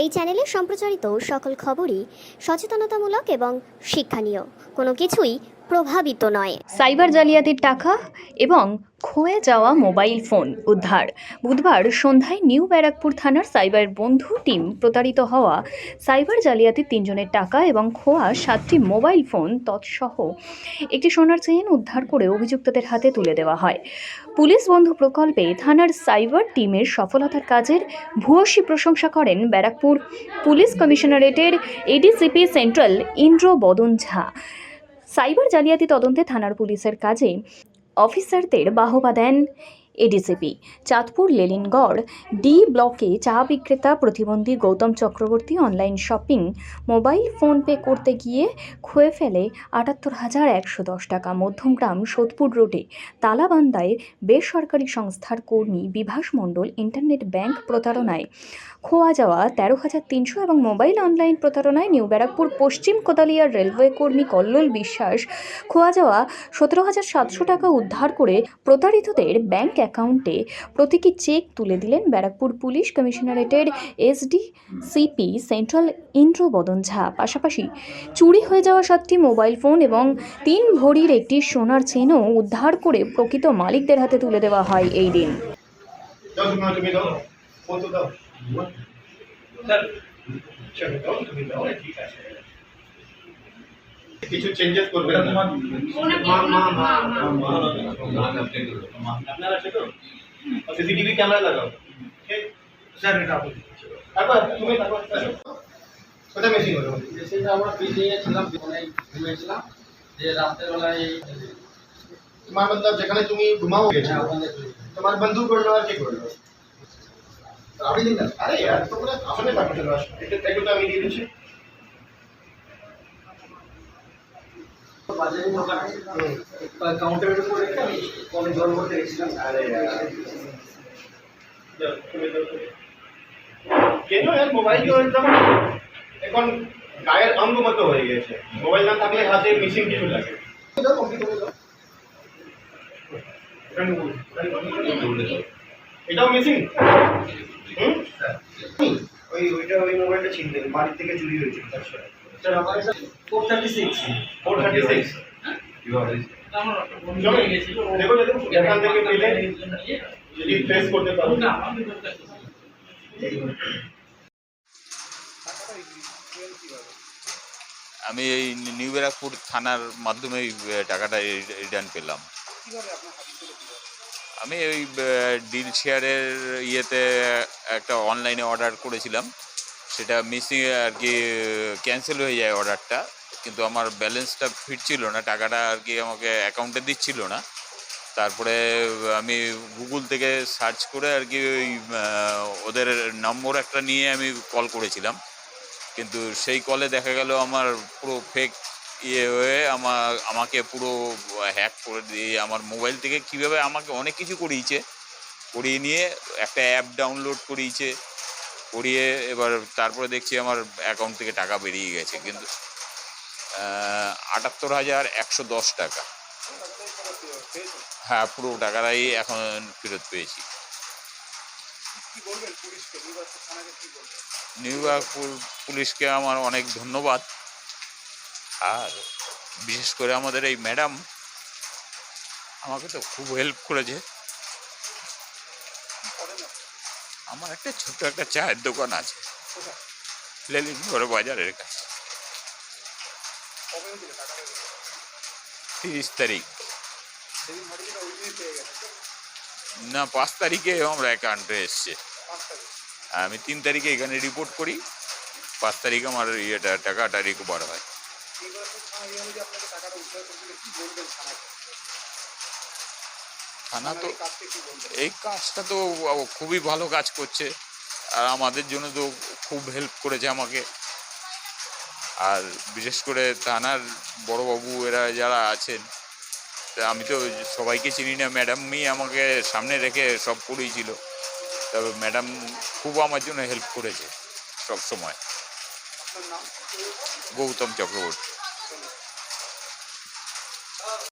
এই চ্যানেলে সম্প্রচারিত সকল খবরই সচেতনতামূলক এবং শিক্ষণীয়। কোনো কিছুই প্রভাবিত নয়। সাইবার জালিয়াতির টাকা এবং ক্ষয়ে যাওয়া মোবাইল ফোন উদ্ধার। বুধবার সন্ধ্যায় নিউ ব্যারাকপুর থানার সাইবার বন্ধু টিম প্রতারিত হওয়া সাইবার জালিয়াতির তিনজনের টাকা এবং খোয়া সাতটি মোবাইল ফোন তৎসহ একটি সোনার চেইন উদ্ধার করে অভিযুক্তদের হাতে তুলে দেওয়া হয়। পুলিশ বন্ধু প্রকল্পে থানার সাইবার টিমের সফলতার কাজের ভূয়সী প্রশংসা করেন Barrackpore police কমিশনারেটের ADCP central Indra Badan Jha. Cyber জালিয়াতি তদন্তে থানার পুলিশের কাজে অফিসারদের বাহবা দেন। এডিসিপি। চাঁদপুর, লেলিনগড়, ডি ব্লকে চা বিক্রেতা প্রতিবন্ধী Goutam Chakraborty online shopping. Mobile PhonePe করতে গিয়ে খুয়ে ফেলে আটাত্তর হাজার একশো দশ টাকা মধ্যমগ্রাম সোদপুর রোডে। তালাবান্দায় বেসরকারি সংস্থার কর্মী বিভাস মণ্ডল ইন্টারনেট ব্যাংক প্রতারণায়। খোয়া যাওয়া তেরো হাজার তিনশো এবং মোবাইল অনলাইন প্রতারণায় নিউ ব্যারাকপুর, পশ্চিম কোদালিয়ার রেলওয়ে কর্মী কল্লোল বিশ্বাস। খোয়া যাওয়া সতেরো হাজার সাতশো টাকা উদ্ধার করে প্রতারিতদের ব্যাংক অ্যাকাউন্টে প্রতীকী চেক তুলে দিলেন Barrackpore police কমিশনারেটের SD CP central Indra Badan Jha. পাশাপাশি চুরি হয়ে যাওয়া সাতটি মোবাইল ফোন এবং তিন ভরির একটি সোনার চেনও উদ্ধার করে প্রকৃত মালিকদের হাতে তুলে দেওয়া হয় এই দিন। স্যার। চলো তুমি দাও ঠিক আছে। কিছু চেঞ্জেস করবেন না। মা মা মা মা আপনার আছে তো? সিসিটিভি ক্যামেরা লাগাও। ঠিক স্যার এটা আপনি তারপর তুমি তারপর কোথায় মেশিন হলো? সেটা আমরা বিল্ডিংয়ে ছিলাম অনেক ঘুমিয়েছিলাম। যে রাত্রেবেলায় তোমার মতলব যেখানে তুমি ঘুমাও গেছো। হ্যাঁ, ওখানে চলে গেছে। তোমার বন্ধু করল আর কে করল? আপনি দিন না। আরে यार তোমরা আসলে পাঠাতে চলো আসো এটা ট্যাগুটা আমি দিয়ে দিচ্ছি। কাউন্টারের উপর রেখে জল ভরতে গেছিলাম। কেন এর মোবাইল একদম এখন গায়ের অঙ্গ মতো হয়ে গেছে? মোবাইল না থাকলে হাতে মিসিং কিছু লাগে। এটাও মিসিং হুম? ওই ওইটা ওই মোবাইলটা ছিনতে বাড়ির থেকে চুরি হয়েছে। আচ্ছা। আমি এই নিউ ব্যারাকপুর থানার মাধ্যমে টাকাটা রিটার্ন পেলাম। আমি ওই ডিল শেয়ারের ইয়েতে একটা অনলাইনে অর্ডার করেছিলাম। সেটা মিসিং আর কি ক্যান্সেল হয়ে যায় অর্ডারটা কিন্তু আমার ব্যালেন্সটা ফিরছিল না, টাকাটা আর কি আমাকে অ্যাকাউন্টে দিচ্ছিল না। তারপরে আমি গুগল থেকে সার্চ করে আর কি ওই ওদের নম্বর একটা নিয়ে আমি কল করেছিলাম। কিন্তু সেই কলে দেখা গেল আমার পুরো ফেক ইয়ে হয়ে আমার আমাকে পুরো হ্যাক করে দিয়ে আমার মোবাইল থেকে কীভাবে আমাকে অনেক কিছু করিয়েছে, করিয়ে নিয়ে একটা অ্যাপ ডাউনলোড করিয়েছে। করিয়ে এবার তারপরে দেখছি আমার অ্যাকাউন্ট থেকে টাকা বেরিয়ে গেছে। কিন্তু আটাত্তর হাজার একশো দশ টাকা। হ্যাঁ পুরো টাকাটাই এখন ফেরত পেয়েছি। নিউ ব্যারাকপুর পুলিশকে আমার অনেক ধন্যবাদ। আর বিশেষ করে আমাদের এই ম্যাডাম আমাকে তো খুব হেল্প করেছে। আমার একটা ছোট্ট একটা চায়ের দোকান আছে। লেলিনগড় বাজারের কাছে। তিরিশ তারিখ। না, পাঁচ তারিখে আমরা অ্যাকাউন্টে এসছে। আমি তিন তারিখে এখানে রিপোর্ট করি। পাঁচ তারিখে আমার ইয়েটা, টাকাটা রিকভার হয়। থানা তো এই কাজটা তো খুবই ভালো কাজ করছে। আর আমাদের জন্য তো খুব হেল্প করেছে আমাকে। আর বিশেষ করে থানার বড়বাবু এরা যারা আছেন তা আমি তো সবাইকে চিনি না। ম্যাডামই আমাকে সামনে রেখে সব করিয়েছিল তবে ম্যাডাম খুব আমার জন্য হেল্প করেছে সব সময়। গৌতম চক্রবর্তী।